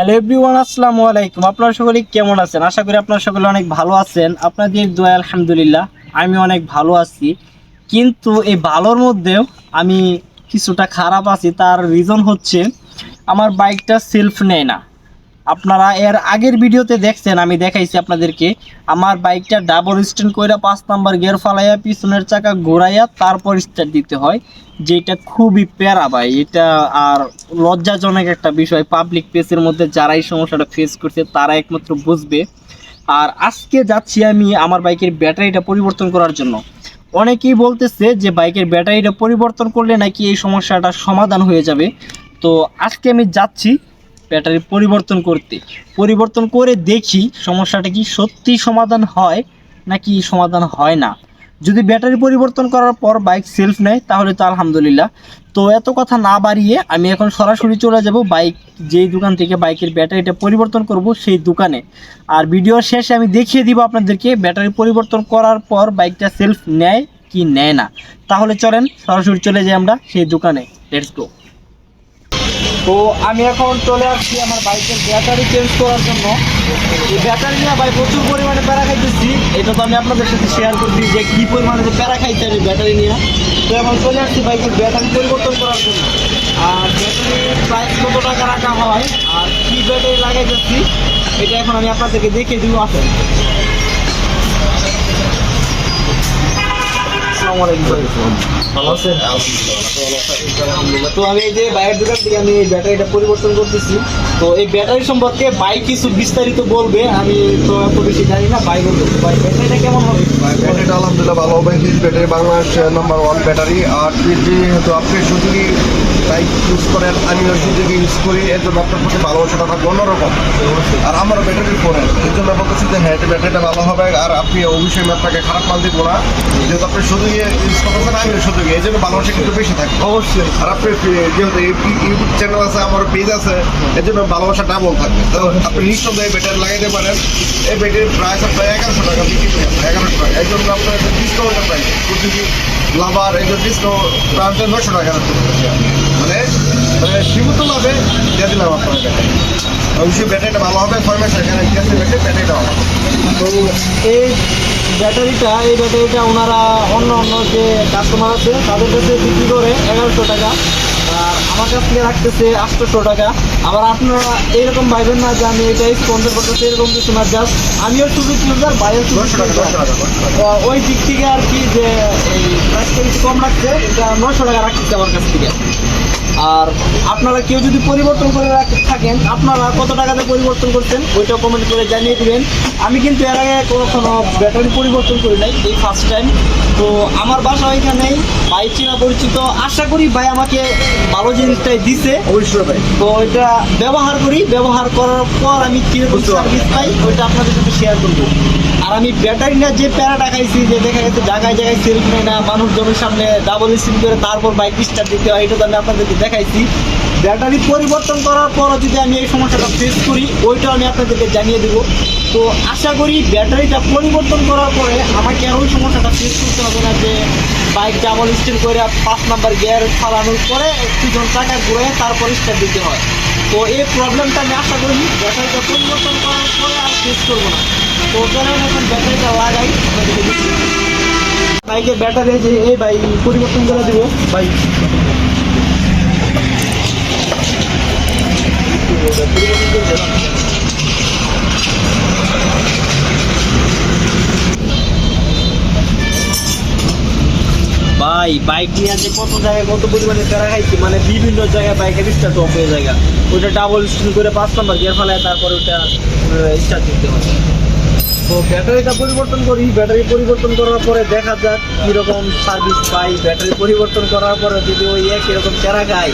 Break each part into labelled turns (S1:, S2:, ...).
S1: Hello everyone, আসসালামু আলাইকুম। আপনারা সকলে কেমন আছেন? আশা করি আপনারা সকলে অনেক ভালো আছেন। আপনাদের দোয়া, আলহামদুলিল্লাহ, আমি অনেক ভালো আছি। কিন্তু এই ভালোর মধ্যেও আমি কিছুটা খারাপ আছি। তার রিজন হচ্ছে, আমার বাইকটা সেলফ নেয় না। আপনারা এর আগের ভিডিওতে দেখছেন, আমি দেখাইছি আপনাদেরকে। আমার বাইকটা ডাবল স্ট্যান্ড কইরা পাঁচ নাম্বার গিয়ার ফালাইয়া পিছনের চাকা ঘোরাইয়া তারপর স্টার্ট দিতে হয়। যেটা খুবই প্যারা ভাই, এটা আর লজ্জাজনক একটা বিষয়। পাবলিক প্লেসের মধ্যে যারা এই সমস্যাটা ফেস করছে, তারা একমাত্র বুঝবে। আর আজকে যাচ্ছি আমি আমার বাইকের ব্যাটারিটা পরিবর্তন করার জন্য। অনেকেই বলতেছে যে বাইকের ব্যাটারিটা পরিবর্তন করলে নাকি এই সমস্যাটা সমাধান হয়ে যাবে। তো আজকে আমি যাচ্ছি ব্যাটারি পরিবর্তন করতে। পরিবর্তন করে দেখি সমস্যাটা কি সত্যি সমাধান হয় নাকি সমাধান হয় না। যদি ব্যাটারি পরিবর্তন করার পর বাইক সেলফ নেয়, তাহলে তো আলহামদুলিল্লাহ। তো এত কথা না বাড়িয়ে আমি এখন সরাসরি চলে যাব বাইক, যেই দোকান থেকে বাইকের ব্যাটারিটা পরিবর্তন করব সেই দোকানে। আর ভিডিওর শেষে আমি দেখিয়ে দিব আপনাদেরকে ব্যাটারি পরিবর্তন করার পর বাইকটা সেলফ নেয় কি নেয় না। তাহলে চলেন সরাসরি চলে যাই আমরা সেই দোকানে। লেটস গো তো আমি এখন চলে আসছি আমার বাইকের ব্যাটারি চেঞ্জ করার জন্য। এই ব্যাটারি নিয়ে ভাই প্রচুর পরিমাণে প্যারা খাইতেছি। এটা তো আমি আপনাদের সাথে শেয়ার করছি যে কী পরিমাণে যে প্যারা খাইতে আমি ব্যাটারি নিয়ে। তো এখন চলে আসছি বাইকের ব্যাটারি পরিবর্তন করার জন্য। আর ব্যাটারির প্রাইস কত টাকা রাখা হয়? আর কী ব্যাটারি লাগাই লাগাইতেছি? এটা এখন আমি আপনাদেরকে দেখে দিব, আসেন। আসসালামু আলাইকুম। ভালো আছেন? তো আমি এই যে বাইরের দোকান থেকে আমি এই ব্যাটারিটা পরিবর্তন করতেছি। তো এই ব্যাটারি সম্পর্কে ভাই কিছু বিস্তারিত বলবে আমি তো এত বেশি জানি না ভাই বলবে। ব্যাটারিটা কেমন হবে?
S2: ব্যাটারিটা আলহামদুলিল্লাহ ভালো হবে hit battery Bangladesh number one battery আর আপনি সুযোগী বাইক ইউজ করেন আমিও সুযোগী ইউজ করি এর জন্য আপনার প্রতি ভালোবাসাটা থাকবে অন্যরকম। আর আমারও ব্যাটারি পরে এর জন্য বলতেছি যে হ্যাঁ ব্যাটারিটা ভালো হবে আর আপনি অবশ্যই আমি আপনাকে খারাপ মাল দিব না। যেহেতু আপনি সুযোগী ইউজ করতেছেন আমিও সুযোগী এই জন্য ভালোবাসা কিন্তু বেশি থাকবে
S1: অবশ্যই।
S2: আর আপনি যেহেতু ইউটিউব চ্যানেল আছে আমার পেজ আছে এর জন্য ভালোবাসা ডাবল থাকবে। তো আপনি নিঃসন্দেহে ব্যাটারি লাগাইতে পারেন। এই ব্যাটারির প্রাইস আপনার এগারোশো টাকা বিক্রি করে এগারোশো টাকা। এই জন্য আপনার ডিসকাউন্টের প্রাইস প্রতিটি লাভার এই জন্য ডিসকাউন্ট প্রাইস নশো টাকা মানে মানে সীমিত লাভে দিয়ে দিলাম আপনার ব্যাটারি অবশ্যই ব্যাটারিটা ভালো হবে ছয় মাস এখানে গ্যাসের ব্যাটারি ব্যাটারিটা ভালো
S1: তো এই ব্যাটারিটা এই ব্যাটারিটা ওনারা অন্য অন্য যে কাস্টমার আছে তাদের কাছে বিক্রি করে এগারোশো টাকা। আর আমার কাছ থেকে রাখতেছে আটশোশো টাকা। আবার আপনারা এইরকম ভাইবেন না যে আমি এটা স্পন্সর করতেছি এরকম কিছু না জাস্ট আমিও শুধু ইউজার তো ওই দিক থেকে আর কি যে এই প্রাইসটা একটু কম রাখছে এটা নশো টাকা রাখতেছে আমার কাছ থেকে। আর আপনারা কেউ যদি পরিবর্তন করে থাকেন আপনারা কত টাকাতে পরিবর্তন করছেন ওইটা কমেন্ট করে জানিয়ে দিবেন। আমি কিন্তু এর আগে কখনো ব্যাটারি পরিবর্তন করি নাই এই ফার্স্ট টাইম তো আমার বাসা ওইখানেই ভাই চেনা পরিচিত আশা করি ভাই আমাকে ভালো জিনিসটাই দিছে।
S2: অবশ্যই ভাই।
S1: তো ওইটা ব্যবহার করি ব্যবহার করার পর আমি কীরকম। সার্ভিস পাই ওইটা আপনাদের সাথে শেয়ার করব। আর আমি ব্যাটারি না যে প্যারাটা খাইছি যে দেখা গেছে জায়গায় জায়গায় সেলফ নেয় না মানুষজনের সামনে ডাবল স্টিম করে তারপর বাইক স্টার্ট দিতে হয় এটা তো আমি আপনাদেরকে দেখাইছি। ব্যাটারি পরিবর্তন করার পরও যদি আমি এই সমস্যাটা ফেস করি ওইটা আমি আপনাদেরকে জানিয়ে দেবো। তো আশা করি ব্যাটারিটা পরিবর্তন করার পরে আমাকে আর ওই সমস্যাটা ফেস করতে হবে না যে বাইক ডাবল স্টিল করে পাঁচ নাম্বার গিয়ার ফালানোর পরে পিছন টাকা ঘুরে তারপর স্টার্ট দিতে হয়। তো এই প্রবলেমটা আমি আশা করি ব্যাটারিটা পরিবর্তন করার পরে আর ফেস করব না। তো চলেন এখন ব্যাটারিটা লাগাই। বাইকের ব্যাটারি যে এই ভাই পরিবর্তন করে দেবো। ভাই ভাই বাইক নিয়ে যে কত জায়গায় কত পরিমাণে প্যারা খাইছি মানে বিভিন্ন জায়গায় বাইকের স্টার্ট অফ হয়ে জায়গা ওইটা ডাবল স্টিল করে পাঁচ নাম্বার গিয়ার ফেলায়, তারপর ওইটা স্টার্ট দিতে হয় তো ব্যাটারিটা পরিবর্তন করি। ব্যাটারি পরিবর্তন করার পরে দেখা যাক কীরকম সার্ভিস পাই। ব্যাটারি পরিবর্তন করার পরে যদি ওই এক এরকম প্যারা খাই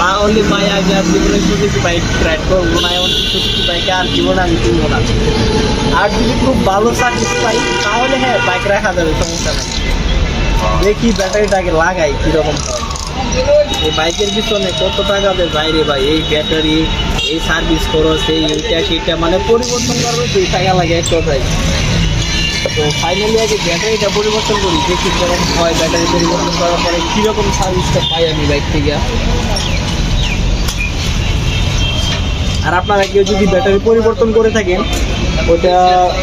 S1: তাহলে ভাই আগে আর জীবনে সুযোগী বাইক রাইড করব না। এমন সুযোগী বাইকে আর জীবনে আমি কিনবো না। আর যদি খুব ভালো সার্ভিস পাই, তাহলে হ্যাঁ বাইক রাখা যাবে, সমস্যা নেই। দেখি ব্যাটারিটাকে লাগাই কীরকম এই বাইকের পিছনে কত টাকা দেয় যায় রে ভাই? এই ব্যাটারি এই সার্ভিস খরচ এই এইটা সেটা মানে পরিবর্তন করবে দুই টাকা লাগে এক কথায় তো ফাইনালি আগে ব্যাটারিটা পরিবর্তন করি, দেখি কেমন হয় ব্যাটারি পরিবর্তন করার পরে কীরকম সার্ভিসটা পাই আমি বাইক থেকে। আর আপনারা কেউ যদি ব্যাটারি পরিবর্তন করে থাকেন ওইটা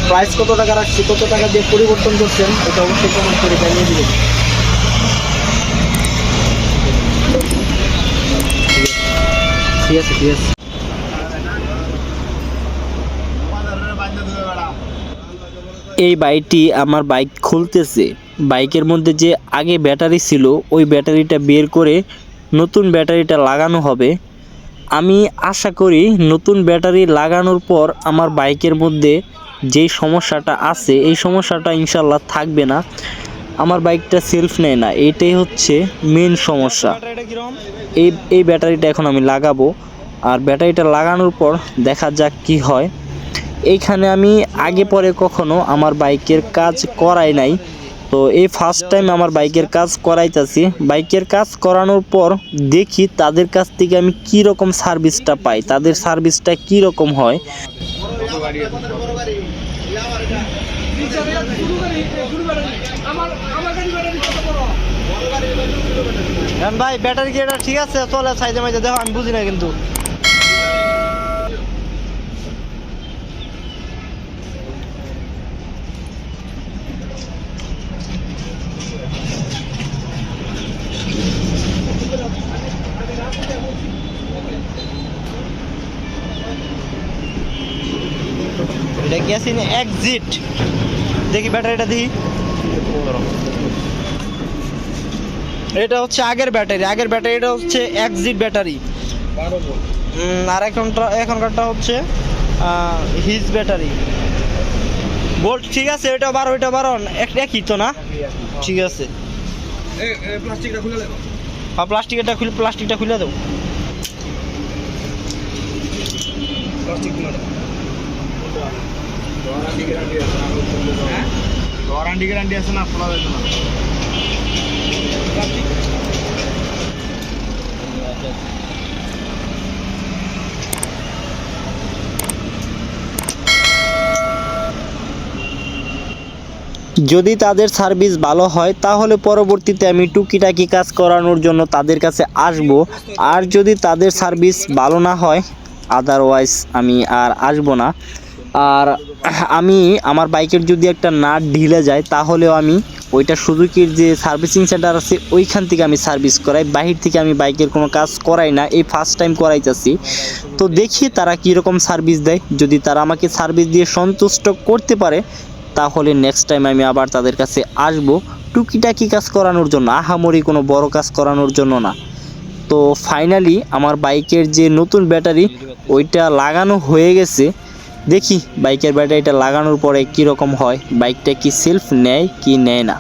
S1: প্রাইস কত টাকা রাখছি, কত টাকা দিয়ে পরিবর্তন করছেন, ওটা অবশ্যই কমেন্ট করে জানিয়ে দিবেন। ঠিক আছে ঠিক আছে। এই বাইকটি আমার বাইক খুলতেছে। বাইকের মধ্যে যে আগে ব্যাটারি ছিল, ওই ব্যাটারিটা বের করে নতুন ব্যাটারিটা লাগানো হবে। আমি আশা করি নতুন ব্যাটারি লাগানোর পর আমার বাইকের মধ্যে যেই সমস্যাটা আছে, এই সমস্যাটা ইনশাল্লাহ থাকবে না। আমার বাইকটা সেলফ নেয় না, এটাই হচ্ছে মেন সমস্যা। এই এই ব্যাটারিটা এখন আমি লাগাবো। আর ব্যাটারিটা লাগানোর পর দেখা যাক কি হয়। এইখানে আমি আগে পরে কখনো আমার বাইকের কাজ করাই নাই। তো এই ফার্স্ট টাইম আমার বাইকের কাজ করাইতেছি। বাইকের কাজ করানোর পর দেখি তাদের কাছ থেকে আমি কি রকম সার্ভিসটা পাই, তাদের সার্ভিসটা কি রকম হয় ভাই, ব্যাটারি কি এটা ঠিক আছে? চলে সাইজে মাইজে, দেখো, আমি বুঝি না কিন্তু। এটা কি আছে এক্সিট দেখি ব্যাটারিটা দেখি। এটা হচ্ছে আগের ব্যাটারি। আগের ব্যাটারিটা হচ্ছে এক্সিট ব্যাটারি। আর এখনটা এখনকারটা হচ্ছে হিজ ব্যাটারি। বোল্ট ঠিক আছে? এটা বারো এটা বারো এক- একই তো না? ঠিক আছে।
S2: প্লাস্টিকটা খুলে
S1: প্লাস্টিকটা খুলে প্লাস্টিকটা খুলে দেবো
S2: প্লাস্টিক খুলে দেবো
S1: যদি তাদের সার্ভিস ভালো হয়, তাহলে পরবর্তীতে আমি টুকিটাকি কাজ করানোর জন্য তাদের কাছে আসব। আর যদি তাদের সার্ভিস ভালো না হয় আদারওয়াইজ আমি আর আসব না। আর আমি আমার বাইকের যদি একটা নাট ঢিলে যায়, তাহলেও আমি ওইটা সুজুকির যে সার্ভিসিং সেন্টার আছে, ওইখান থেকে আমি সার্ভিস করাই। বাহির থেকে আমি বাইকের কোনো কাজ করাই না, এই ফার্স্ট টাইম করাইতেছি। তো দেখি তারা কীরকম সার্ভিস দেয়। যদি তারা আমাকে সার্ভিস দিয়ে সন্তুষ্ট করতে পারে, তাহলে নেক্সট টাইম আমি আবার তাদের কাছে আসব। টুকিটাকি কাজ করানোর জন্য, আহামরি কোনো বড় কাজ করানোর জন্য না। তো ফাইনালি আমার বাইকের যে নতুন ব্যাটারি, ওইটা লাগানো হয়ে গেছে। দেখি বাইকের ব্যাটারিটা লাগানোর পরে কি রকম হয়। বাইকটা কি সেলফ নেয় কি নেয় না?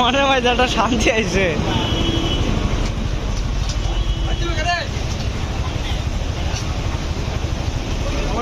S1: মনে হয় একটা শান্তি আইছে।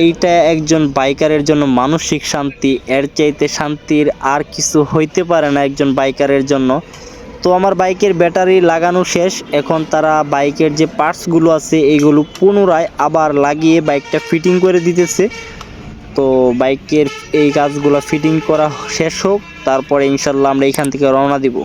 S1: এইটা একজন বাইকারের জন্য মানসিক শান্তি, এর চাইতে শান্তির আর কিছু হইতে পারে না একজন বাইকারের জন্য। তো আমার বাইকের ব্যাটারি লাগানো শেষ, এখন তারা বাইকের যে পার্টসগুলো আছে এইগুলো পুনরায় আবার লাগিয়ে বাইকটা ফিটিং করে দিতেছে। তো বাইকের এই কাজগুলো ফিটিং করা শেষ হোক, তারপরে ইনশাল্লাহ আমরা এখান থেকে রওনা দিব।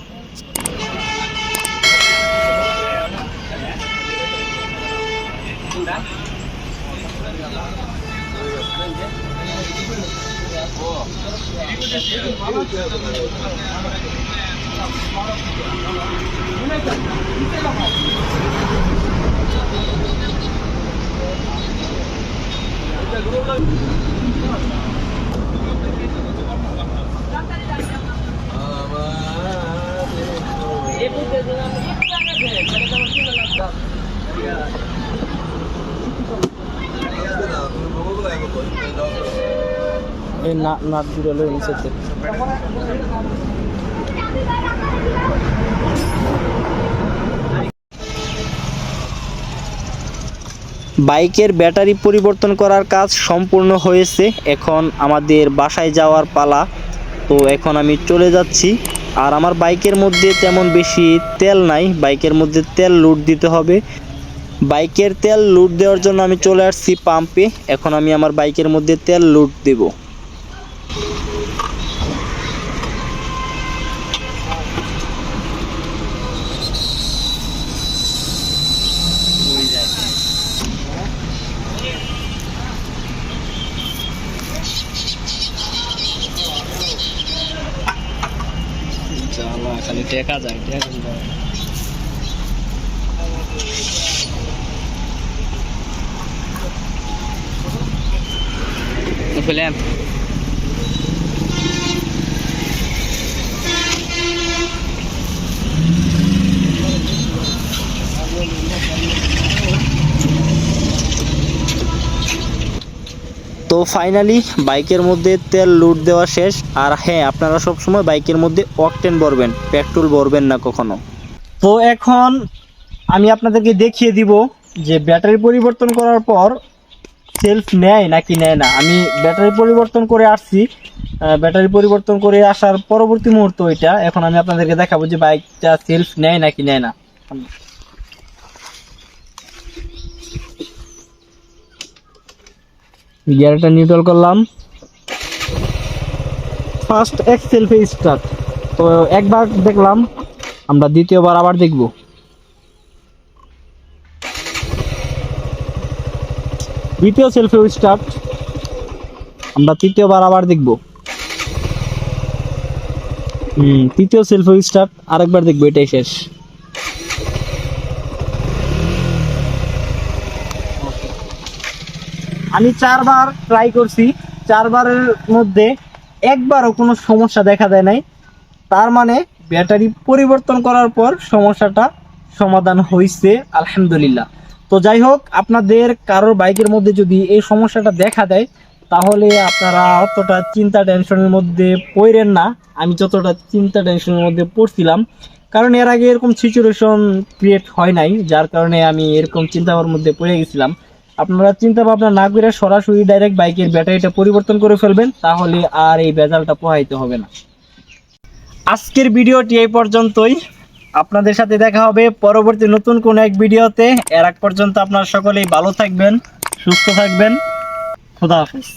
S1: 예쁘게 그냥 예쁘게 এই বাইকের ব্যাটারি পরিবর্তন করার কাজ সম্পূর্ণ হয়েছে। এখন আমাদের বাসায় যাওয়ার পালা। তো এখন আমি চলে যাচ্ছি। আর আমার বাইকের মধ্যে তেমন বেশি তেল নাই। বাইকের মধ্যে তেল লুট দিতে হবে। বাইকের তেল লুট দেওয়ার জন্য আমি চলে আসছি পাম্পে এখন আমি আমার বাইকের মধ্যে তেল লুট দেব। খালি টেকা যায় William. তো ফাইনালি বাইকের মধ্যে তেল লুট দেওয়া শেষ। আর হ্যাঁ আপনারা সব সময় বাইকের মধ্যে অকটেন ভরবেন পেট্রোল ভরবেন না কখনো। তো এখন আমি আপনাদেরকে দেখিয়ে দিব যে ব্যাটারি পরিবর্তন করার পর সেলফ নেয় নাকি নেয় না। আমি ব্যাটারি পরিবর্তন করে আসছি। ব্যাটারি পরিবর্তন করে আসার পরবর্তী মুহূর্ত এটা এখন আমি আপনাদেরকে দেখাবো যে বাইকটা সেলফ নেয় নাকি নেয় না। গিয়ারটা নিউট্রাল করলাম। ফার্স্ট এক সেলফে স্টার্ট তো একবার দেখলাম, আমরা দ্বিতীয়বার আবার দেখব। দ্বিতীয় সেলফে স্টার্ট আমরা তৃতীয়বার আবার দেখব। হুম, তৃতীয় সেলফে স্টার্ট আরেকবার দেখব, এটাই শেষ। আমি চারবার ট্রাই করছি, চারবারের মধ্যে একবারও কোনো সমস্যা দেখা দেয় নাই। তার মানে ব্যাটারি পরিবর্তন করার পর সমস্যাটা সমাধান হয়েছে আলহামদুলিল্লাহ। তো যাই হোক, আপনাদের কারোর বাইকের মধ্যে যদি এই সমস্যাটা দেখা দেয়, তাহলে আপনারা অতটা চিন্তা টেনশনের মধ্যে পড়েন না। আমি যতটা চিন্তা টেনশনের মধ্যে পড়ছিলাম, কারণ এর আগে এরকম সিচুয়েশন ক্রিয়েট হয় নাই, যার কারণে আমি এরকম চিন্তার মধ্যে পড়ে গেছিলাম। আপনারা চিন্তা ভাবনা না করে সরাসরি ডাইরেক্ট বাইকের ব্যাটারিটা পরিবর্তন করে ফেলবেন, তাহলে আর এই ভেজালটা পোহাইতে হবে না। আজকের ভিডিওটি এই পর্যন্তই। আপনাদের সাথে দেখা হবে পরবর্তী নতুন কোনো এক ভিডিওতে। এর আগ পর্যন্ত আপনারা সকলেই ভালো থাকবেন, সুস্থ থাকবেন। খুদা হাফেজ।